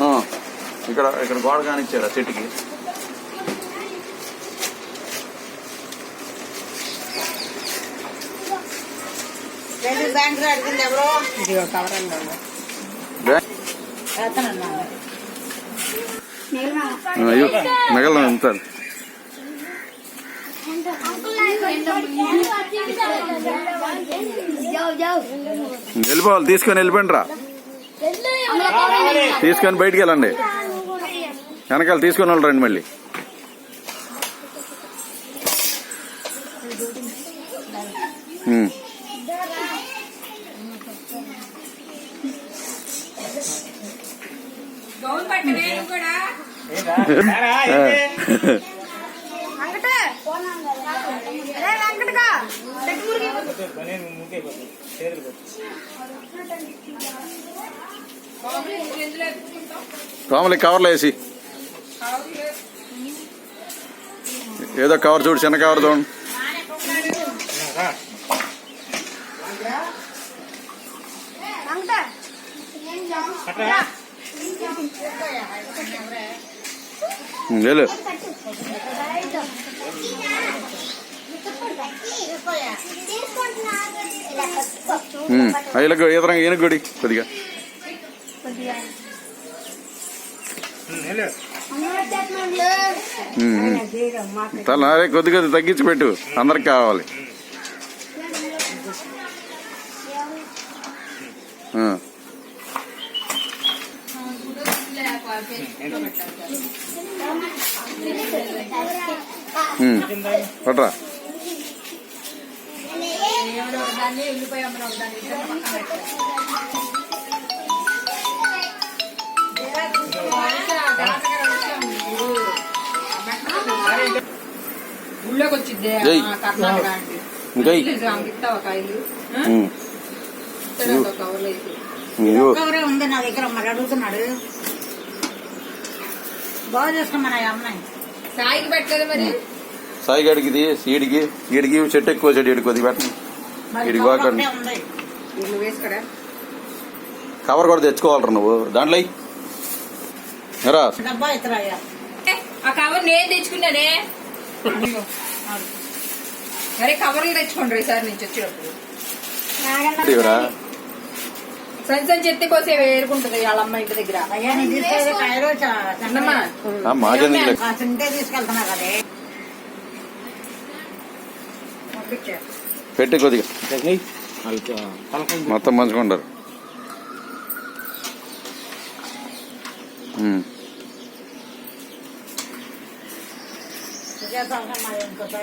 ఆ, ఇక్కడ ఇక్కడ గోడ కానిచ్చాడు ఆ చెట్టుకి. అయ్యో మిగలదు ఎంత వెళ్ళిపోవాలి తీసుకొని వెళ్ళిపోండి రా తీసుకొని బయటికి వెళ్ళండి. వెనకాల తీసుకొని వాళ్ళు రండి మళ్ళీ. ఉమ్. కోమలి కవర్లో వేసి. ఏదో కవర్ చూడు చిన్న కవర్ చూడండి ఉమ్, వెళ్ళు అయ్యలకు ఈతరంగా ఈయనకు గుడి కొద్దిగా? తల అరే కొద్ది కొద్ది తగ్గించి పెట్టు అందరికి కావాలి. పట్రా. ఉమ్, పట్రా ఊళ్ళోకి వచ్చిద్దే ఏయ్. ఆ, కర్ణాటక అంటే. ఒక కవర్లో. ఎవరే ఉంది నా దగ్గర మరి అడుగుతున్నాడు. బాగా చేసుకోమన్నా ఈ అమ్మాయి. సాయికి పెట్టలేదు మరి? సాయి గడికి ఇది ఈడికి ఈడికి చెట్టు ఎక్కువ చెట్టు ఈడికి కొద్దిగా పెట్టండి. మరి ఇది కవర్ కూడా తెచ్చుకోవాలరా నువ్వు. దాంట్లో. రా ఆ కవర్ నేను తెచ్చుకున్నానే అరే కవర్లు తెచ్చుకోండి ఈసారి నుంచి వచ్చేటప్పుడు. ఇవ్వరా సంచి సంచి ఎత్తి పోసే వేరుకుంటది వాళ్ళ అమ్మ ఇంటి దగ్గర. తీసుకెళ్తున్నా కదే. పెట్టి కొద్దిగా. మొత్తం మంచుకుంటారు ఉమ్.